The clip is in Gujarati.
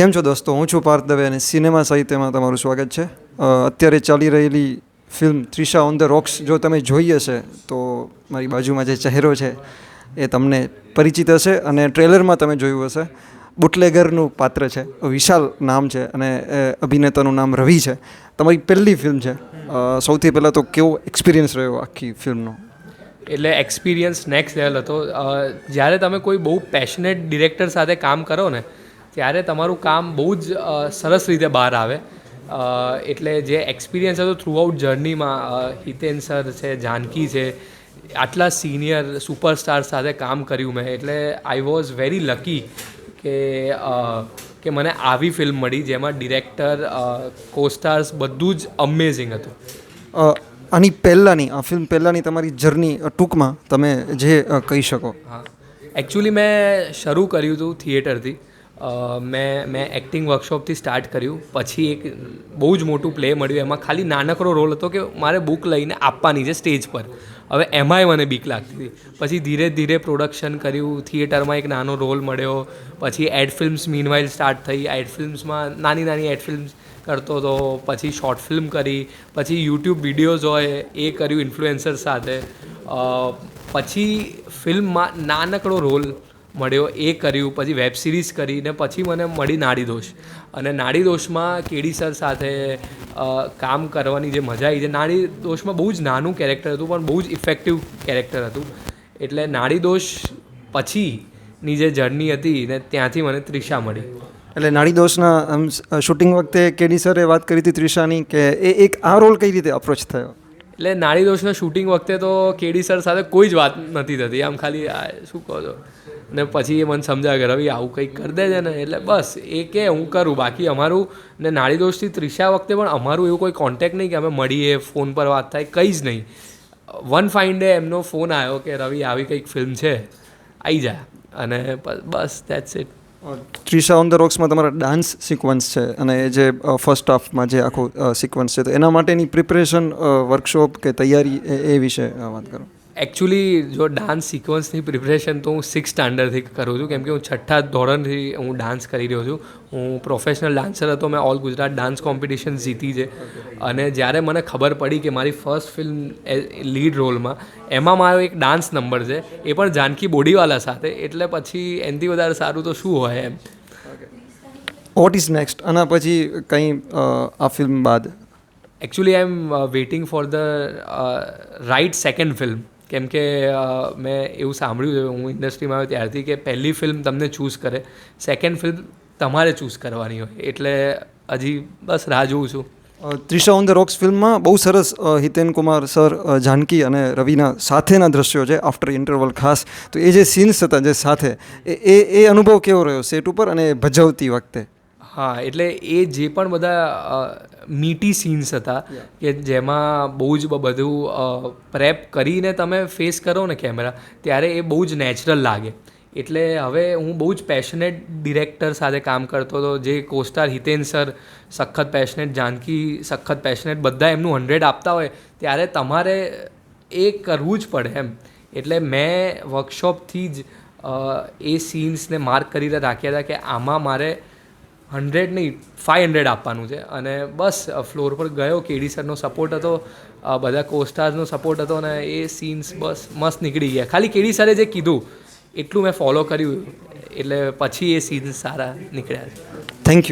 કેમ છો દોસ્તો? હું છું પાર્થ દવે અને સિનેમા સાહિત્યમાં તમારું સ્વાગત છે. અત્યારે ચાલી રહેલી film Trisha on the rocks જો તમે જોઈ હશે, તો મારી બાજુમાં જે ચહેરો છે એ તમને પરિચિત હશે અને ટ્રેલરમાં તમે જોયું હશે. બુટલેગરનું પાત્ર છે, વિશાલ નામ છે અને અભિનેતાનું નામ રવિ છે. તમારી પહેલી ફિલ્મ છે. સૌથી પહેલાં તો કેવો એક્સપિરિયન્સ રહ્યો આખી ફિલ્મનો? એટલે એક્સપિરિયન્સ નેક્સ્ટ લેવલ હતો. જ્યારે તમે કોઈ બહુ પેશનેટ ડિરેક્ટર સાથે કામ કરો ને ત્યારે તમારું કામ બહુ જ સરસ રીતે બહાર આવે. એટલે જે એક્સપિરિયન્સ હતો થ્રુ આઉટ જર્નીમાં હિતેન સર છે જાનકી છે આટલા સિનિયર સુપરસ્ટાર સાથે કામ કર્યું મેં. એટલે આઈ વોઝ વેરી લકી કે કે મને આવી ફિલ્મ મળી જેમાં ડિરેક્ટર કોસ્ટાર્સ બધું જ અમેઝિંગ હતું. આની પહેલાંની આ ફિલ્મ પહેલાંની તમારી જર્ની ટૂંકમાં તમે જે કહી શકો. હા. એકચ્યુઅલી મેં શરૂ કર્યું હતું થિયેટરથી મેં મેં એક્ટિંગ વર્કશોપથી સ્ટાર્ટ કર્યું. પછી એક બહુ જ મોટું પ્લે મળ્યું. એમાં ખાલી નાનકડો રોલ હતો કે મારે બુક લઈને આપવાની છે સ્ટેજ પર. હવે એમાંય મને બીક લાગતી હતી. પછી ધીરે ધીરે પ્રોડક્શન કર્યું. થિયેટરમાં એક નાનો રોલ મળ્યો. પછી એડ ફિલ્મ્સ મીનવાઇલ સ્ટાર્ટ થઈ. એડ ફિલ્મ્સમાં નાની નાની એડ ફિલ્મ્સ કરતો હતો. પછી શોર્ટ ફિલ્મ કરી. પછી યુટ્યુબ વિડીયોઝ હોય, એ કર્યું ઇન્ફ્લુએન્સર સાથે. પછી ફિલ્મમાં નાનકડો રોલ મળ્યો એ કર્યું પછી વેબ સિરીઝ કરી ને પછી મને મળી નાડી દોષ. અને નાડી દોષમાં કેડી સર સાથે કામ કરવાની જે મજા આવી છે નાડી દોષમાં બહુ જ નાનું કેરેક્ટર હતું પણ બહુ જ ઇફેક્ટિવ કેરેક્ટર હતું. એટલે નાડી દોષ પછીની જે જર્ની હતી ને ત્યાંથી મને ત્રિષા મળી. એટલે નાડી દોષના આમ શૂટિંગ વખતે કેડી સરે વાત કરી હતી ત્રિષાની કે એ એક આ રોલ કઈ રીતે અપ્રોચ થયો? એટલે નાડી દોષના શૂટિંગ વખતે તો કેડી સર સાથે કોઈ જ વાત નથી થતી. આમ ખાલી શું કહો છો? ને પછી એ મને સમજાવે કે રવિ આવું કંઈક કરી દેજે ને, એટલે બસ, એ કે હું કરું. બાકી અમારું ને નાળી દોષથી ત્રીસા વખતે પણ અમારું એવું કોઈ કોન્ટેક્ટ નહીં કે અમે મળીએ ફોન પર વાત થાય, કંઈ જ નહીં. વન ફાઇન ડે એમનો ફોન આવ્યો કે રવિ આવી કંઈક ફિલ્મ છે આવી જા. અને બસ that's it Trisha on the રોક્સમાં તમારા ડાન્સ સિક્વન્સ છે અને એ જે ફર્સ્ટ હાફમાં જે આખો સિક્વન્સ છે, તો એના માટેની પ્રિપરેશન વર્કશોપ કે તૈયારી એ વિશે વાત કરો. એકચ્યુઅલી જો ડાન્સ સિક્વન્સની પ્રિપરેશન તો હું સિક્સ સ્ટાન્ડર્ડથી કરું છું. કેમ કે હું છઠ્ઠા ધોરણથી હું ડાન્સ કરી રહ્યો છું. હું પ્રોફેશનલ ડાન્સર હતો. મેં ઓલ ગુજરાત ડાન્સ કોમ્પિટિશન જીતી છે. અને જ્યારે મને ખબર પડી કે મારી ફર્સ્ટ ફિલ્મ લીડ રોલમાં એમાં મારો એક ડાન્સ નંબર છે. એ પણ જાનકી બોડીવાલા સાથે. એટલે પછી એનાથી વધારે સારું તો શું હોય એમ. વોટ ઇઝ નેક્સ્ટ આના પછી કંઈ આ ફિલ્મ બાદ? Actually I am waiting for the right second film કેમ કે મેં એવું સાંભળ્યું છે, હું ઇન્ડસ્ટ્રીમાં આવ્યો ત્યારથી કે પહેલી ફિલ્મ તમને ચૂઝ કરે, સેકન્ડ ફિલ્મ તમારે ચૂઝ કરવાની હોય. એટલે હજી બસ રાહ જોઉં છું. ત્રિશા ઓન ધ રોક્સ ફિલ્મમાં બહુ સરસ હિતેન કુમાર સર જાનકી અને રવિના સાથેના દ્રશ્યો છે આફ્ટર ઇન્ટરવલ ખાસ. તો એ જે સીન્સ હતા જે સાથે, એ એ અનુભવ કેવો રહ્યો? સેટ ઉપર અને ભજવતી વખતે? હા એટલે એ જે પણ બધા મીટી સીન્સ હતા કે જેમાં બહુ જ બધું પ્રેપ કરીને તમે ફેસ કરો ને કેમેરા ત્યારે એ બહુ જ નેચરલ લાગે. એટલે હવે હું બહુ જ પેશનેટ ડિરેક્ટર સાથે કામ કરતો હતો જે કોસ્ટાર હિતેન સર સખત પેશનેટ જાનકી સખત પેશનેટ બધા એમનું હંડ્રેડ આપતા હોય ત્યારે તમારે એ કરવું જ પડે એમ. એટલે મેં વર્કશોપથી જ એ સીન્સને માર્ક કરીને રાખ્યા હતા કે આમાં મારે હંડ્રેડ નહીં ફાઇવ હંડ્રેડ આપવાનું છે. અને બસ ફ્લોર પર ગયો, કેડી સરનો સપોર્ટ હતો બધા કોસ્ટાર્સનો સપોર્ટ હતો અને એ સીન્સ બસ મસ્ત નીકળી ગયા. ખાલી કેડી સરે જે કીધું, એટલું મેં ફોલો કર્યું. એટલે પછી એ સીન્સ સારા નીકળ્યા છે. Thank you